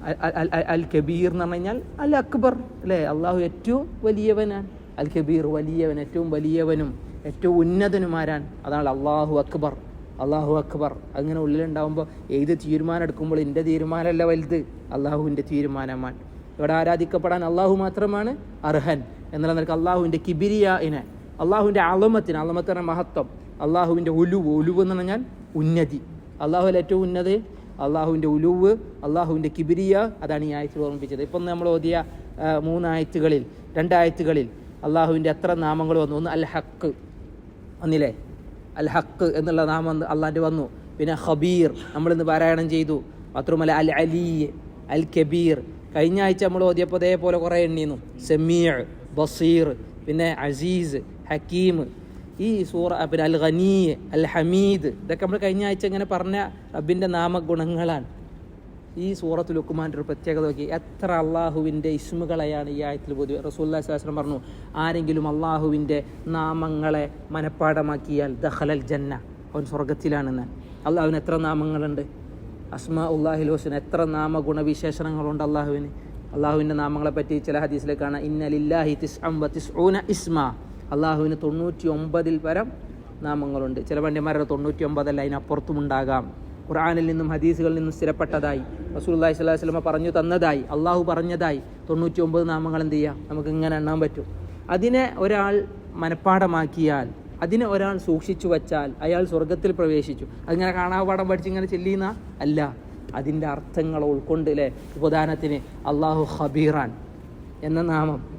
അൽ- കബീർ എന്ന് പറഞ്ഞു കഴിഞ്ഞാൽ അൽ അക്ബർ അല്ലേ അള്ളാഹു ഏറ്റവും വലിയവനാണ്. അൽ കബീർ വലിയവൻ ഏറ്റവും വലിയവനും ഏറ്റവും ഉന്നതനുമാരാണ് അതാണ് അള്ളാഹു അക്ബർ. അള്ളാഹു അക്ബർ. അങ്ങനെ ഉള്ളിലുണ്ടാകുമ്പോൾ ഏത് തീരുമാനം എടുക്കുമ്പോൾ എന്റെ തീരുമാനമല്ല വലുത്? അള്ളാഹുവിന്റെ തീരുമാനമാണ്. ഇവിടെ ആരാധിക്കപ്പെടാൻ അള്ളാഹു മാത്രമാണ് അർഹൻ. എന്നുള്ള നിനക്ക് അള്ളാഹുവിന്റെ കിബിരിയായിനെ അള്ളാഹുവിന്റെ അളമത്തിന് അളമത്തിന് മഹത്വം. അള്ളാഹുവിന്റെ ഒലുവ് ഒലുവ് എന്ന് പറഞ്ഞാൽ ഉന്നതി. അള്ളാഹുവിൽ ഏറ്റവും ഉന്നതി അള്ളാഹുവിന്റെ ഉലുവ് അള്ളാഹുവിന്റെ കിബിരിയ അതാണ് ഈ ആയത്തിൽ ഓർമ്മിപ്പിച്ചത്. ഇപ്പം നമ്മൾ ഓതിയ മൂന്നായത്തുകളിൽ രണ്ടായത്തുകളിൽ അള്ളാഹുവിന്റെ എത്ര നാമങ്ങൾ വന്നു? ഒന്ന് അൽ ഹക്ക് ഒന്നില്ലേ അൽ ഹക്ക് എന്നുള്ള നാമം അള്ളാന്റെ വന്നു. പിന്നെ ഹബീർ നമ്മളിന്ന് പാരായണം ചെയ്തു. മാത്രമല്ല അൽ അലി അൽ കബീർ കഴിഞ്ഞ ആഴ്ച നമ്മൾ ഓതിയപ്പോൾ അതേപോലെ കുറേ എണ്ണിയിരുന്നു സെമീർ ബസീർ പിന്നെ അസീസ് ഹക്കീം ഈ സൂറ പിന്നെ അൽ ഖനീ അൽ ഹമീദ് ഇതൊക്കെ നമ്മൾ കഴിഞ്ഞ ആഴ്ച ഇങ്ങനെ പറഞ്ഞ റബ്ബിന്റെ നാമഗുണങ്ങളാണ്. ഈ സൂറത്ത് ലുക്കുമാന്റെ ഒരു പ്രത്യേകത നോക്കി. എത്ര അള്ളാഹുവിന്റെ ഇസ്മുകളെയാണ് ഈ ആയത്തിൽ പൊതുവെ റസൂല്ലാ സ്വലം പറഞ്ഞു ആരെങ്കിലും അള്ളാഹുവിന്റെ നാമങ്ങളെ മനഃപ്പാടമാക്കിയാൽ ദഹലൽ ജന്ന അവൻ സ്വർഗത്തിലാണെന്ന് അള്ളാഹുവിന് എത്ര നാമങ്ങളുണ്ട്? അസ്മാ ഉല്ലാഹിൽ ഹുസൻ എത്ര നാമഗുണവിശേഷണങ്ങളുണ്ട് അള്ളാഹുവിന്? അള്ളാഹുവിന്റെ നാമങ്ങളെ പറ്റി ചില ഹദീസിലേക്കാണ് കാണാം. ഇന്നലില്ലാഹി തിസ് തിസ് ഊന ഇസ്മ. അള്ളാഹുവിന് തൊണ്ണൂറ്റി ഒമ്പതിൽ പരം നാമങ്ങളുണ്ട്. ചില പണ്ഡിമാരുടെ തൊണ്ണൂറ്റി ഒമ്പതല്ല അതിനപ്പുറത്തും ഉണ്ടാകാം ഖുർആാനിൽ നിന്നും ഹദീസുകളിൽ നിന്നും സ്ഥിരപ്പെട്ടതായി. റസൂലുള്ളാഹി സ്വല്ലല്ലാഹി അലൈഹി വസല്ലമ പറഞ്ഞു തന്നതായി അള്ളാഹു പറഞ്ഞതായി. തൊണ്ണൂറ്റി ഒമ്പത് നാമങ്ങൾ എന്ത് ചെയ്യാം? നമുക്ക് ഇങ്ങനെ എണ്ണാൻ പറ്റും. അതിനെ ഒരാൾ മനഃപ്പാടമാക്കിയാൽ അതിനെ ഒരാൾ സൂക്ഷിച്ചു വച്ചാൽ അയാൾ സ്വർഗത്തിൽ പ്രവേശിച്ചു. അതിങ്ങനെ കാണാപാഠം പഠിച്ച് ഇങ്ങനെ ചെല്ലിയുന്ന അല്ല. അതിന്റെ അർത്ഥങ്ങൾ ഉൾക്കൊണ്ട് അല്ലേ ഉദാഹരണത്തിന് അള്ളാഹു ഹബീറാൻ എന്ന നാമം.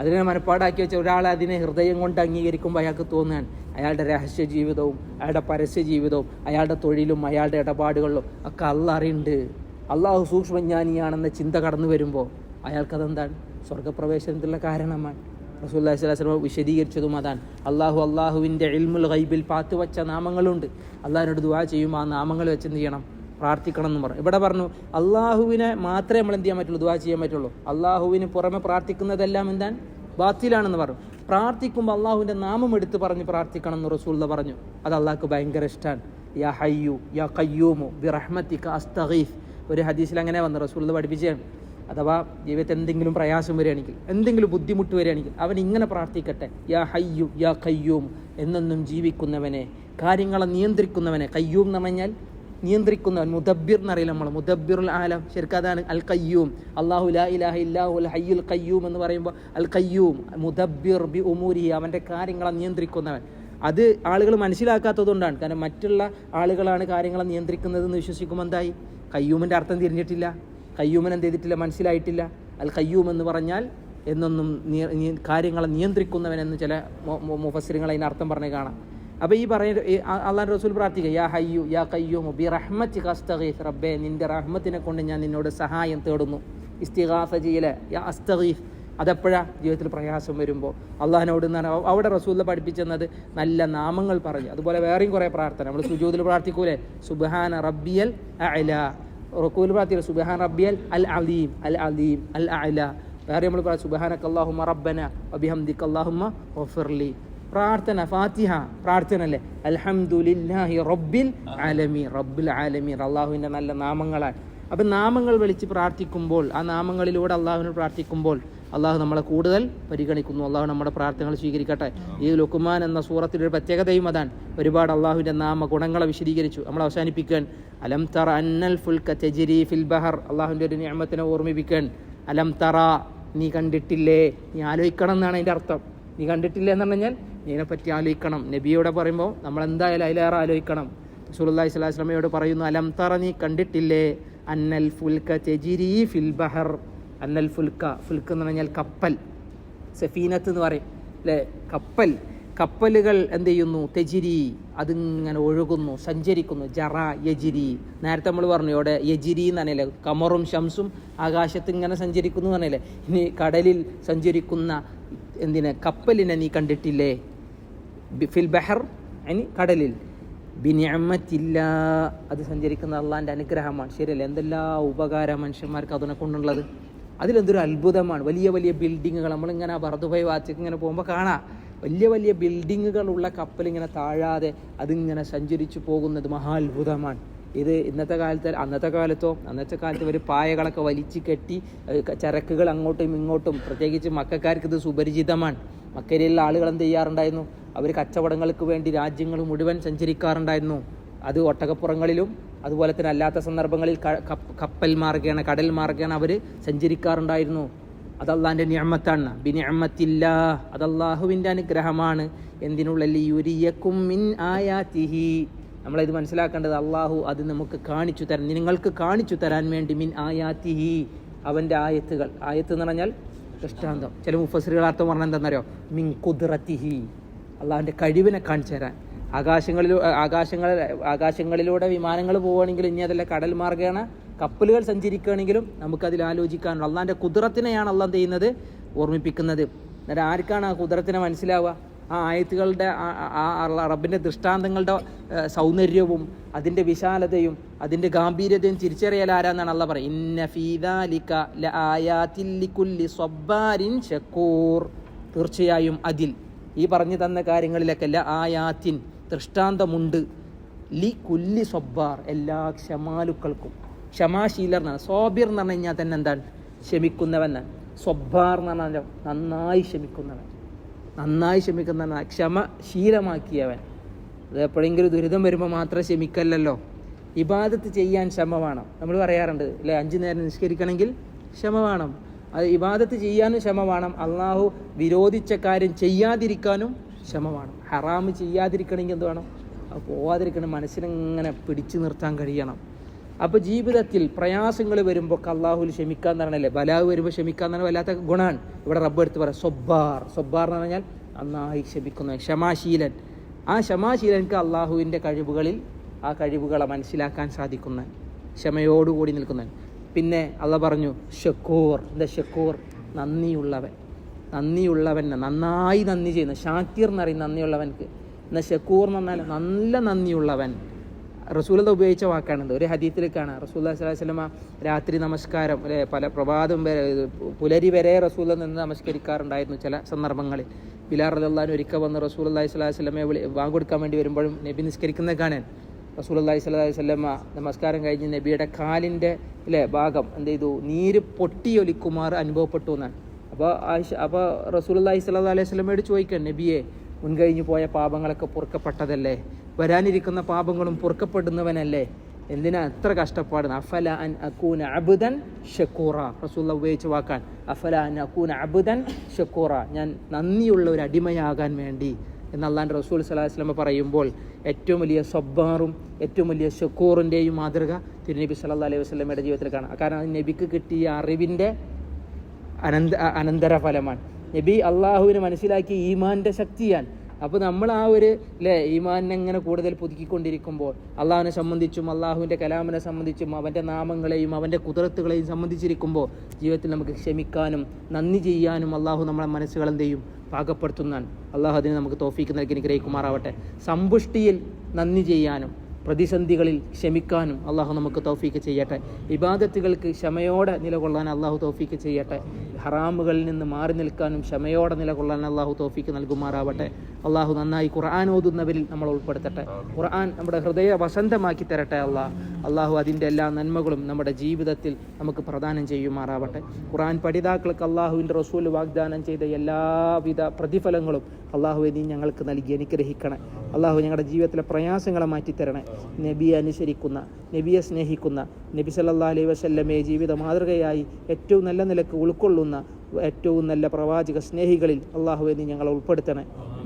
അതിനെ മനപ്പാടാക്കി വെച്ച ഒരാൾ അതിനെ ഹൃദയം കൊണ്ട് അംഗീകരിക്കുമ്പോൾ അയാൾക്ക് തോന്നാൻ അയാളുടെ രഹസ്യ ജീവിതവും അയാളുടെ പരസ്യ ജീവിതവും അയാളുടെ തൊഴിലും അയാളുടെ ഇടപാടുകളിലും ഒക്കെ അല്ല അറിയുന്നുണ്ട്. അള്ളാഹു സൂക്ഷ്മജ്ഞാനിയാണെന്ന ചിന്ത കടന്നു വരുമ്പോൾ അയാൾക്കതെന്താണ്? സ്വർഗപ്രവേശനത്തിലുള്ള കാരണമാണ്. റസൂല്ലാ വിശദീകരിച്ചതും അതാണ്. അള്ളാഹു അള്ളാഹുവിന്റെ ഇൽമുൽ ഗൈബിൽ പാത്തുവച്ച നാമങ്ങളുണ്ട്. അള്ളാഹിനോട് ദുവാ ചെയ്യുമ്പോൾ ആ നാമങ്ങൾ വെച്ച് എന്ത് ചെയ്യണം? പ്രാർത്ഥിക്കണം എന്ന് പറഞ്ഞു. ഇവിടെ പറഞ്ഞു അള്ളാഹുവിനെ മാത്രമേ നമ്മൾ എന്ത് ചെയ്യാൻ പറ്റുള്ളൂ? ദുവാ ചെയ്യാൻ പറ്റുള്ളൂ. അള്ളാഹുവിന് പുറമെ പ്രാർത്ഥിക്കുന്നതെല്ലാം എന്താണ്? ബാത്തിലാണെന്ന് പറഞ്ഞു. പ്രാർത്ഥിക്കുമ്പോൾ അള്ളാഹുവിന്റെ നാമം എടുത്ത് പറഞ്ഞ് പ്രാർത്ഥിക്കണം എന്ന് റസൂള്ള പറഞ്ഞു. അത് അള്ളാഹ്ക്ക് ഭയങ്കര ഇഷ്ടമാണ് യാ ഹയ്യു യാ കയ്യൂമു ബി റഹ്മത്തിക അസ്തഗീഫ്. ഒരു ഹദീസിൽ അങ്ങനെ വന്നു റസൂള്ള പഠിപ്പിച്ചാണ് അഥവാ ജീവിതത്തിൽ എന്തെങ്കിലും പ്രയാസം വരികയാണെങ്കിൽ എന്തെങ്കിലും ബുദ്ധിമുട്ട് വരികയാണെങ്കിൽ അവൻ ഇങ്ങനെ പ്രാർത്ഥിക്കട്ടെ. യാ ഹയ്യു യാ കയ്യൂം എന്നെന്നും ജീവിക്കുന്നവനെ കാര്യങ്ങളെ നിയന്ത്രിക്കുന്നവനെ കയ്യൂം എന്ന് പറഞ്ഞാൽ നിയന്ത്രിക്കുന്നവൻ മുദബ്ബിർ എന്നറിയില്ല നമ്മൾ മുദബ്ബിറുൽ ആലം ശരിക്കും അതാണ് അൽ കയ്യൂം അള്ളാഹു ലാ ഇലാഹ ഇല്ലാഹു ഹയ്യുൽ കയ്യൂം എന്ന് പറയുമ്പോൾ അൽ കയ്യൂം മുദബ്ബിർ ബി ഉമൂരി അവന്റെ കാര്യങ്ങളെ നിയന്ത്രിക്കുന്നവൻ. അത് ആളുകൾ മനസ്സിലാക്കാത്തതുകൊണ്ടാണ്. കാരണം മറ്റുള്ള ആളുകളാണ് കാര്യങ്ങളെ നിയന്ത്രിക്കുന്നതെന്ന് വിശ്വസിക്കുമ്പോൾ എന്തായി? കയ്യൂമിന്റെ അർത്ഥം തിരിഞ്ഞിട്ടില്ല. കയ്യൂമൻ എന്ത് ചെയ്തിട്ടില്ല? മനസ്സിലായിട്ടില്ല. അൽ കയ്യൂം എന്ന് പറഞ്ഞാൽ എന്നൊന്നും കാര്യങ്ങളെ നിയന്ത്രിക്കുന്നവൻ നിയന്ത്രിക്കുന്നവനെന്ന് ചില മുഫസിരങ്ങൾ അതിന് അർത്ഥം പറഞ്ഞ് കാണാം. അപ്പോൾ ഈ പറയ അള്ളാൻ റസൂൽ പ്രാർത്ഥിക്കുക യാ ഹയ്യു യാ കയ്യൂമു ബി റബ്ബേ റഹ്മത്തിനെ കൊണ്ട് ഞാൻ നിന്നോട് സഹായം തേടുന്നു. ഇസ്തിഗാസ ചെയ്യലെ യാ അസ്തഗീഫ് അതെപ്പോഴാ ജീവിതത്തിൽ പ്രയാസം വരുമ്പോൾ അള്ളാഹിനോട് നിന്നാണ് അവിടെ റസൂലിനെ പഠിപ്പിച്ചെന്നത് നല്ല നാമങ്ങൾ പറഞ്ഞു അതുപോലെ വേറെയും കുറേ പ്രാർത്ഥന. നമ്മൾ സുജൂതിൽ പ്രാർത്ഥിക്കൂലേ? സുബഹാന റബ്ബിയൽ അല റക്കൂൽ പ്രാർത്ഥിക്കുക സുബഹാൻ റബ്ബിയൽ അൽ അലീം അൽ അലീം അൽ അല വേറെ നമ്മൾ പറയാം സുബഹാനക്ക് അള്ളാഹുമ റബ്ബന അബിഹംദിക്ക് അള്ളാഹുമ ഒഫിർലി പ്രാർത്ഥന ഫാത്തിഹ പ്രാർത്ഥന അല്ലേ അലഹമുല്ലാഹി റബ്ബിൽ ആലമി റബ്ബിൽ ആലമീർ അള്ളാഹുവിന്റെ നല്ല നാമങ്ങളാണ് അപ്പം നാമങ്ങൾ വിളിച്ച് പ്രാർത്ഥിക്കുമ്പോൾ ആ നാമങ്ങളിലൂടെ അള്ളാഹുവിനോട് പ്രാർത്ഥിക്കുമ്പോൾ അള്ളാഹു നമ്മളെ കൂടുതൽ പരിഗണിക്കുന്നു. അള്ളാഹു നമ്മുടെ പ്രാർത്ഥനകൾ സ്വീകരിക്കട്ടെ. ഈ ലുക്കുമാൻ എന്ന സൂറത്തിന്റെ ഒരു പ്രത്യേകതയും അതാണ്. ഒരുപാട് അള്ളാഹുവിന്റെ നാമ ഗുണങ്ങളെ വിശദീകരിച്ചു. നമ്മൾ അവസാനിപ്പിക്കാൻ അലം തറ അന്നൽ ഫുൽക തെജിരി ഫിൽ ബഹർ. അള്ളാഹുവിന്റെ ഒരു നിയമത്തിനെ ഓർമ്മിപ്പിക്കാൻ അലം തറ നീ കണ്ടിട്ടില്ലേ? നീ ആലോചിക്കണം എന്നാണ് അതിന്റെ അർത്ഥം. നീ കണ്ടിട്ടില്ലേ എന്ന് പറഞ്ഞാൽ ഇതിനെപ്പറ്റി ആലോചിക്കണം. നബിയോടെ പറയുമ്പോൾ നമ്മൾ എന്തായാലും അതിലേറെ ആലോചിക്കണം. സുലല്ലാഹി സ്വലാഹു വസ്ലമയോട് പറയുന്നു അലം തറ നീ കണ്ടിട്ടില്ലേ? അന്നൽ ഫുൽക്ക ചെജിരി ഫിൽ ബഹർ. അന്നൽ ഫുൽക്ക ഫുൽക്ക് എന്ന് പറഞ്ഞാൽ കപ്പൽ. സഫീനത്ത് എന്ന് പറയും അല്ലേ? കപ്പൽ. കപ്പലുകൾ എന്ത് ചെയ്യുന്നു? തെജിരി അതിങ്ങനെ ഒഴുകുന്നു സഞ്ചരിക്കുന്നു. ജറ യജിരി. നേരത്തെ നമ്മൾ പറഞ്ഞു ഇവിടെ യജിരി എന്ന് പറഞ്ഞാലേ കമറും ശംസും ആകാശത്ത് ഇങ്ങനെ സഞ്ചരിക്കുന്നു എന്ന് പറഞ്ഞല്ലേ? ഇനി കടലിൽ സഞ്ചരിക്കുന്ന എന്തിനെ? കപ്പലിനെ നീ കണ്ടിട്ടില്ലേ? ഫിൽ ബഹർ അനി കടലിൽ. ബിനിയമ്മത്തില്ല അത് സഞ്ചരിക്കുന്ന അള്ളാന്റെ അനുഗ്രഹമാണ്. ശരിയല്ലേ? എന്തെല്ലാം ഉപകാരം മനുഷ്യന്മാർക്ക് അതിനെ കൊണ്ടുള്ളത്? അതിലെന്തൊരു അത്ഭുതമാണ്. വലിയ വലിയ ബിൽഡിങ്ങുകൾ നമ്മളിങ്ങനെ വറുതുപോയി വാച്ചക്ക് ഇങ്ങനെ പോകുമ്പോൾ കാണാം. വലിയ വലിയ ബിൽഡിങ്ങുകളുള്ള കപ്പൽ ഇങ്ങനെ താഴാതെ അതിങ്ങനെ സഞ്ചരിച്ചു പോകുന്നത് മഹാത്ഭുതമാണ്. ഇത് ഇന്നത്തെ കാലത്ത് അന്നത്തെ കാലത്തോ അന്നത്തെ കാലത്ത് ഒരു പായകളൊക്കെ വലിച്ചു കെട്ടി ചരക്കുകൾ അങ്ങോട്ടും ഇങ്ങോട്ടും പ്രത്യേകിച്ച് മക്കാർക്ക് ഇത് സുപരിചിതമാണ്. മക്കരയിലുള്ള ആളുകൾ എന്ത് ചെയ്യാറുണ്ടായിരുന്നു? അവർ കച്ചവടങ്ങൾക്ക് വേണ്ടി രാജ്യങ്ങൾ മുഴുവൻ സഞ്ചരിക്കാറുണ്ടായിരുന്നു. അത് ഒട്ടകപ്പുറങ്ങളിലും അതുപോലെ തന്നെ അല്ലാത്ത സന്ദർഭങ്ങളിൽ കപ്പൽ മാർഗേണ കടൽ മാർഗേണ അവർ സഞ്ചരിക്കാറുണ്ടായിരുന്നു. അതല്ലാന്റെ നിയമത്താണ്. അത് അതല്ലാഹുവിന്റെ അനുഗ്രഹമാണ്. എന്തിനുള്ള യുരിയക്കും മിൻ ആയാത്തിഹി നമ്മളിത് മനസ്സിലാക്കേണ്ടത് അള്ളാഹു അത് നമുക്ക് കാണിച്ചു തരാൻ നിങ്ങൾക്ക് കാണിച്ചു തരാൻ വേണ്ടി മിൻ ആയാത്തിഹി. അവന്റെ ആയത്തുകൾ. ആയത്ത് എന്ന് പറഞ്ഞാൽ ദൃഷ്ടാന്തം. ചില മുഫസറുകൾ അർത്ഥം പറഞ്ഞാൽ എന്താണെന്നറിയോ? മിൻ കുതിറത്തിഹി അള്ളാഹുവിന്റെ കഴിവിനെ കാണിച്ചു തരാൻ. ആകാശങ്ങളിൽ ആകാശങ്ങൾ ആകാശങ്ങളിലൂടെ വിമാനങ്ങൾ പോവുകയാണെങ്കിൽ ഇനി അതല്ല കടൽ മാർഗേണ കപ്പലുകൾ സഞ്ചരിക്കുകയാണെങ്കിലും നമുക്കതിൽ ആലോചിക്കാനുള്ള അള്ളാഹിന്റെ കുതിരത്തിനെയാണ് അള്ളാഹ് ചെയ്യുന്നത്? ഓർമ്മിപ്പിക്കുന്നത്. എന്നിട്ട് ആർക്കാണ് ആ കുതിരത്തിനെ മനസ്സിലാവുക? ആ ആയത്തുകളുടെ ആ- റബ്ബിന്റെ ദൃഷ്ടാന്തങ്ങളുടെ സൗന്ദര്യവും അതിന്റെ വിശാലതയും അതിന്റെ ഗാംഭീര്യതയും തിരിച്ചറിയൽ ആരാന്നാണ് അല്ല പറയുക ഷക്കൂർ തീർച്ചയായും അതിൽ ഈ പറഞ്ഞു തന്ന കാര്യങ്ങളിലൊക്കെ അല്ല ആയാത്തിൻ ദൃഷ്ടാന്തമുണ്ട്. ലി കുല്ലി സ്വബ്ബാർ എല്ലാ ക്ഷമാലുക്കൾക്കും. ക്ഷമാശീലർ എന്നാണ് സോബിർ എന്ന് പറഞ്ഞു കഴിഞ്ഞാൽ തന്നെ എന്താണ്? ക്ഷമിക്കുന്നവൻ സ്വബ്ബാർ എന്ന് പറഞ്ഞാൽ നന്നായി ക്ഷമിക്കുന്നവൻ. നന്നായി ക്ഷമിക്കുന്ന ക്ഷമ ശീലമാക്കിയവൻ അത് എപ്പോഴെങ്കിലും ദുരിതം വരുമ്പോൾ മാത്രം ക്ഷമിക്കല്ലല്ലോ. ഇബാദത്ത് ചെയ്യാൻ ക്ഷമ വേണം. നമ്മൾ പറയാറുണ്ട് അല്ലെ? അഞ്ചു നേരം നിഷ്കരിക്കണമെങ്കിൽ ക്ഷമ വേണം. അത് ഇബാദത്ത് ചെയ്യാനും ക്ഷമ വേണം. അള്ളാഹു വിരോധിച്ച കാര്യം ചെയ്യാതിരിക്കാനും ക്ഷമ വേണം. ഹറാമ് ചെയ്യാതിരിക്കണമെങ്കിൽ എന്ത് വേണം? അത് പോവാതിരിക്കണം. മനസ്സിനെങ്ങനെ പിടിച്ചു നിർത്താൻ കഴിയണം. അപ്പോൾ ജീവിതത്തിൽ പ്രയാസങ്ങൾ വരുമ്പോൾ അള്ളാഹുൽ ക്ഷമിക്കാൻ തരണല്ലേ ബലാവ് വരുമ്പോൾ ക്ഷമിക്കാൻ തന്നെ വല്ലാത്ത ഗുണമാണ് ഇവിടെ റബ്ബ് എടുത്ത് പറയാം സൊബ്ബാർ. സൊബ്ബാർ എന്ന് പറഞ്ഞാൽ നന്നായി ക്ഷമിക്കുന്ന ക്ഷമാശീലൻ. ആ ക്ഷമാശീലൻക്ക് അള്ളാഹുവിന്റെ കഴിവുകളിൽ ആ കഴിവുകളെ മനസ്സിലാക്കാൻ സാധിക്കുന്ന ക്ഷമയോടുകൂടി നിൽക്കുന്നവൻ പിന്നെ അള്ള പറഞ്ഞു ഷക്കൂർ. എന്താ ഷക്കൂർ? നന്ദിയുള്ളവൻ. നന്ദിയുള്ളവൻ നന്നായി നന്ദി ചെയ്യുന്ന ഷാക്കിർ എന്നറിയും നന്ദിയുള്ളവൻക്ക്. എന്നാൽ ഷക്കൂർ എന്ന് പറഞ്ഞാൽ നല്ല നന്ദിയുള്ളവൻ. റസൂലത ഉപയോഗിച്ച വാക്കാണിത്. ഒരു ഹദീത്തിൽ കാണാം റസൂൽ സ്വലാഹി സ്വലമ രാത്രി നമസ്കാരം അല്ലെ പല പ്രഭാതം വരെ പുലരി വരെ റസൂല നിന്ന് നമസ്കരിക്കാറുണ്ടായിരുന്നു ചില സന്ദർഭങ്ങളിൽ. ബിലാർ അള്ളഹാൻ ഒരിക്കൽ വന്ന് റസൂൽ അള്ളഹി സ്വലാഹി സ്വലമയെ വിളി വാങ്ങൊടുക്കാൻ വേണ്ടി വരുമ്പോഴും നബി നിസ്കരിക്കുന്നത് കാണാൻ റസൂൽ അള്ളഹി സ്വലാഹി സ്വലമ നമസ്കാരം കഴിഞ്ഞ് നബിയുടെ കാലിന്റെ അല്ലേ ഭാഗം എന്ത് ചെയ്തു? നീര് പൊട്ടിയൊലിക്കുമാർ അനുഭവപ്പെട്ടു എന്നാണ്. അപ്പോൾ ആയിഷ അപ്പോൾ റസൂൽ അള്ളഹി സ്വല്ലാ അലൈഹി സ്വലമയോട് ചോദിക്കാൻ നബിയെ മുൻകഴിഞ്ഞു പോയ പാപങ്ങളൊക്കെ പൊറുക്കപ്പെട്ടതല്ലേ? വരാനിരിക്കുന്ന പാപങ്ങളും പൊറുക്കപ്പെടുന്നവനല്ലേ? എന്തിനാ എത്ര കഷ്ടപ്പാട് അഫല അൻ അക്കൂന അബുദൻ ഷക്കൂറ. റസൂല്ല ഉപയോഗിച്ച വാക്കാൻ അഫല അൻ അക്കൂന അബുദൻ ഷക്കൂറ. ഞാൻ നന്ദിയുള്ള ഒരു അടിമയാകാൻ വേണ്ടി. എന്ന് അള്ളാന്റെ റസൂൽ സലാഹുസ്ലമ പറയുമ്പോൾ ഏറ്റവും വലിയ സ്വബ്ബാറും ഏറ്റവും വലിയ ഷക്കൂറിന്റെയും മാതൃക തിരുനബി സല്ലാ അലൈഹി വസ്ലമയുടെ ജീവിതത്തിൽ കാണാം. കാരണം നബിക്ക് കിട്ടിയ അറിവിന്റെ അനന്ത അനന്തരഫലമാണ്. നബി അള്ളാഹുവിനെ മനസ്സിലാക്കിയ ഈമാന്റെ ശക്തിയാണ്. അപ്പോൾ നമ്മൾ ആ ഒരു അല്ലേ ഈമാനെ ഇങ്ങനെ കൂടുതൽ പുതുക്കിക്കൊണ്ടിരിക്കുമ്പോൾ അള്ളാഹുവിനെ സംബന്ധിച്ചും അള്ളാഹുവിന്റെ കലാമിനെ സംബന്ധിച്ചും അവന്റെ നാമങ്ങളെയും അവന്റെ കുതിരത്തുകളെയും സംബന്ധിച്ചിരിക്കുമ്പോൾ ജീവിതത്തിൽ നമുക്ക് ക്ഷമിക്കാനും നന്ദി ചെയ്യാനും അള്ളാഹു നമ്മളെ മനസ്സുകൾ എന്ത് ചെയ്യും? പാകപ്പെടുത്തുന്നതാണ്. അള്ളാഹു അതിന് നമുക്ക് തോഫീക്ക് നൽകി അനുഗ്രഹിക്കുമാറാവട്ടെ. സമ്പുഷ്ടിയിൽ നന്ദി ചെയ്യാനും പ്രതിസന്ധികളിൽ ക്ഷമിക്കാനും അള്ളാഹു നമുക്ക് തൗഫീക്ക് ചെയ്യട്ടെ. ഇബാദത്തുകൾക്ക് ക്ഷമയോടെ നിലകൊള്ളാൻ അള്ളാഹു തൗഫീക്ക് ചെയ്യട്ടെ. ഹറാമുകളിൽ നിന്ന് മാറി നിൽക്കാനും ക്ഷമയോടെ നിലകൊള്ളാൻ അള്ളാഹു തൗഫീക്ക് നൽകുമാറാവട്ടെ. അള്ളാഹു നന്നായി ഖുർആൻ ഓതുന്നവരിൽ നമ്മൾ ഉൾപ്പെടുത്തട്ടെ. ഖുർആൻ നമ്മുടെ ഹൃദയ വസന്തമാക്കി തരട്ടെ അള്ളാഹ് അള്ളാഹു അതിന്റെ എല്ലാ നന്മകളും നമ്മുടെ ജീവിതത്തിൽ നമുക്ക് പ്രദാനം ചെയ്യുമാറാവട്ടെ. ഖുർആൻ പഠിതാക്കൾക്ക് അള്ളാഹുവിന്റെ റസൂൽ വാഗ്ദാനം ചെയ്ത എല്ലാവിധ പ്രതിഫലങ്ങളും അള്ളാഹു നീ ഞങ്ങൾക്ക് നൽകി അനുഗ്രഹിക്കണേ. അള്ളാഹു ഞങ്ങളുടെ ജീവിതത്തിലെ പ്രയാസങ്ങളെ മാറ്റിത്തരണേ. നബിയെ അനുസരിക്കുന്ന നബിയെ സ്നേഹിക്കുന്ന നബി സല്ലാ അലൈഹി വസല്ലമയെ ജീവിത മാതൃകയായി ഏറ്റവും നല്ല നിലയ്ക്ക് ഉൾക്കൊള്ളുന്ന ഏറ്റവും നല്ല പ്രവാചക സ്നേഹികളിൽ അള്ളാഹുവെ നീ ഞങ്ങളെ ഉൾപ്പെടുത്തണേ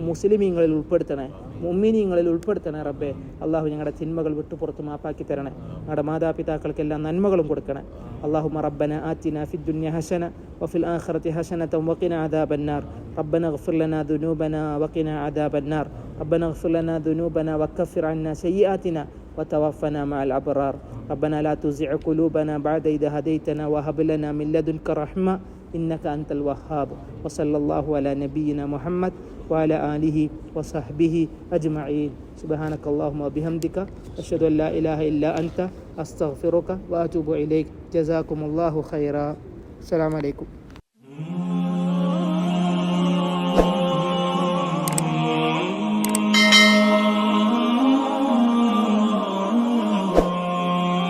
മുസ്ലിമീങ്ങളിൽ ഉൾപ്പെടുത്തണേ മുമ്മിനീങ്ങളിൽ ഉൾപ്പെടുത്തണേ റബ്ബെ അള്ളാഹു ഞങ്ങളുടെ തിന്മകൾ വിട്ടുപുറത്ത് മാപ്പാക്കി തരണേ ഞങ്ങളുടെ മാതാപിതാക്കൾക്കെല്ലാം നന്മകളും കൊടുക്കണേ അള്ളാഹു റബ്ബന ആറ്റിന ഫി ദുന്യ ഹസന വഫിൽ ആഖിറതി ഹസനത വഖിന അദാബന്നാർ ربنا اغفر لنا ذنوبنا وقنا عذاب النار ربنا اغفر لنا ذنوبنا وكفر عنا سيئاتنا وتوفنا مع الأبرار ربنا لا تزع قلوبنا بعد إذا هديتنا وهب لنا من لدنك رحمة إنك أنت الوهاب وصلى الله على نبينا محمد وعلى آله وصحبه أجمعين. سبحانك اللهم وبحمدك أشهد أن لا إله إلا أنت أستغفرك وأتوب إليك. جزاكم الله خيرا. السلام عليكم.